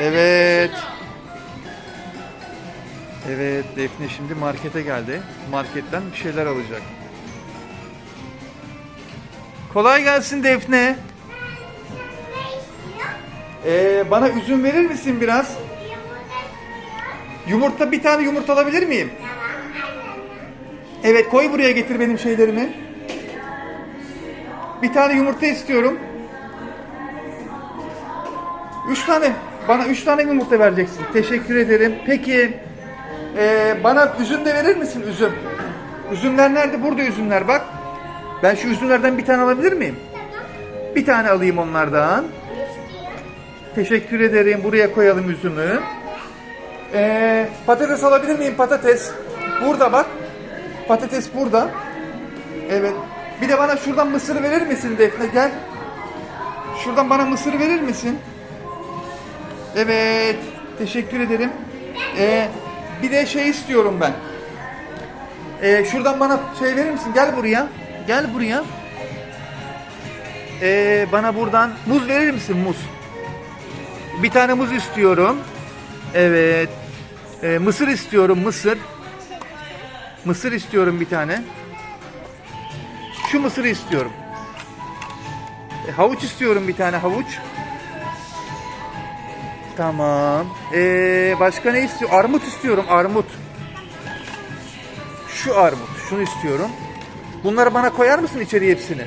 Evet. Evet Defne şimdi markete geldi. Marketten bir şeyler alacak. Kolay gelsin Defne. Ee, bana üzüm verir misin biraz? Yumurta bir tane yumurta alabilir miyim? Evet koy buraya getir benim şeylerimi. Bir tane yumurta istiyorum. Üç tane. Bana üç tane yumurta vereceksin. Teşekkür ederim. Peki ee, bana üzüm de verir misin üzüm? Üzümler nerede? Burada üzümler bak. Ben şu üzümlerden bir tane alabilir miyim? Bir tane alayım onlardan. Teşekkür ederim. Buraya koyalım üzümü. Ee, patates alabilir miyim? Patates. Burada bak. Patates burada. Evet. Bir de bana şuradan mısır verir misin Defne? Gel. Şuradan bana mısır verir misin? Evet. Teşekkür ederim. Ee, bir de şey istiyorum ben. Ee, şuradan bana şey verir misin? Gel buraya. Gel buraya. Ee, bana buradan muz verir misin? Muz. Bir tane muz istiyorum. Evet. Ee, mısır istiyorum. Mısır. Mısır istiyorum bir tane. Şu mısırı istiyorum. E, havuç istiyorum bir tane havuç. Tamam. Ee, başka ne istiyor? Armut istiyorum. Armut. Şu armut. Şunu istiyorum. Bunları bana koyar mısın içeri hepsini?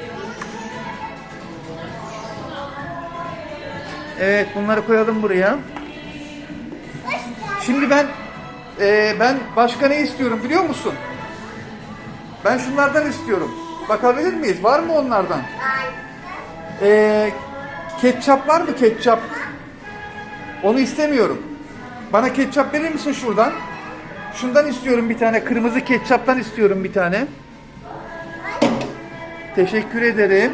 Evet bunları koyalım buraya. Şimdi ben e, ben başka ne istiyorum biliyor musun? Ben şunlardan istiyorum. Bakabilir miyiz? Var mı onlardan? E, ketçap var mı ketçap? Onu istemiyorum. Bana ketçap verir misin şuradan? Şundan istiyorum bir tane. Kırmızı ketçaptan istiyorum bir tane. Teşekkür ederim.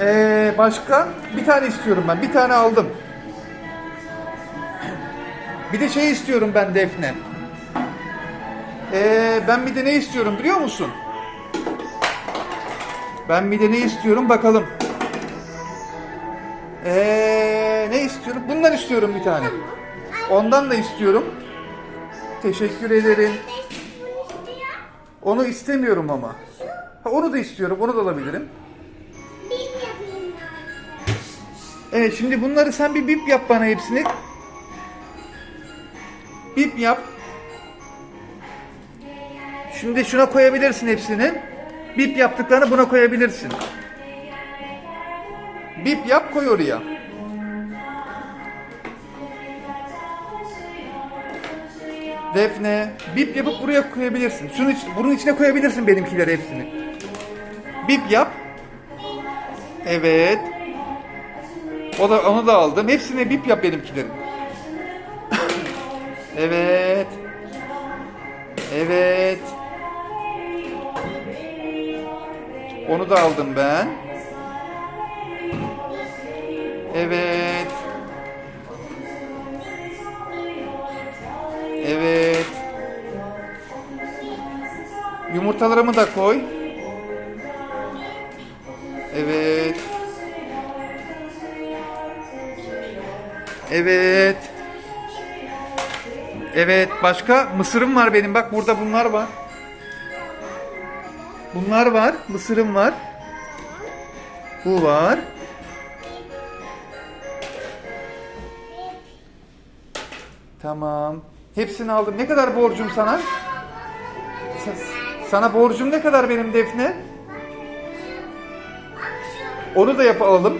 Ee, başka? Bir tane istiyorum ben. Bir tane aldım. Bir de şey istiyorum ben Defne. Ee, ben bir de ne istiyorum biliyor musun? Ben bir de ne istiyorum bakalım. Ee, ne istiyorum? Bundan istiyorum bir tane. Ondan da istiyorum. Teşekkür ederim. Onu istemiyorum ama. Ha, onu da istiyorum. Onu da alabilirim. Evet şimdi bunları sen bir bip yap bana hepsini. Bip yap. Şimdi şuna koyabilirsin hepsini. Bip yaptıklarını buna koyabilirsin. Bip yap koy oraya. Defne, bip yapıp buraya koyabilirsin. Şunun iç, bunun içine koyabilirsin benimkileri hepsini. Bip yap. Evet. O da onu da aldım. Hepsine bip yap benimkilerin. evet. Evet. Onu da aldım ben. Evet. Yumurtalarımı da koy. Evet. Evet. Evet. Başka mısırım var benim. Bak burada bunlar var. Bunlar var. Mısırım var. Bu var. Tamam. Hepsini aldım. Ne kadar borcum sana? Sa- Sana borcum ne kadar benim Defne? Onu da yapalım.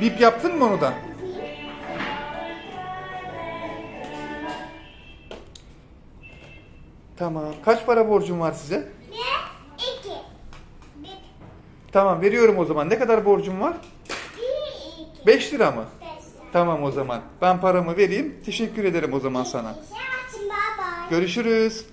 Bip yaptın mı onu da? Tamam. Kaç para borcum var size? İki. Bir, Tamam veriyorum o zaman. Ne kadar borcum var? bir, iki, 5 lira mı? beş. Tamam o zaman. Ben paramı vereyim. Teşekkür ederim o zaman sana. Görüşürüz.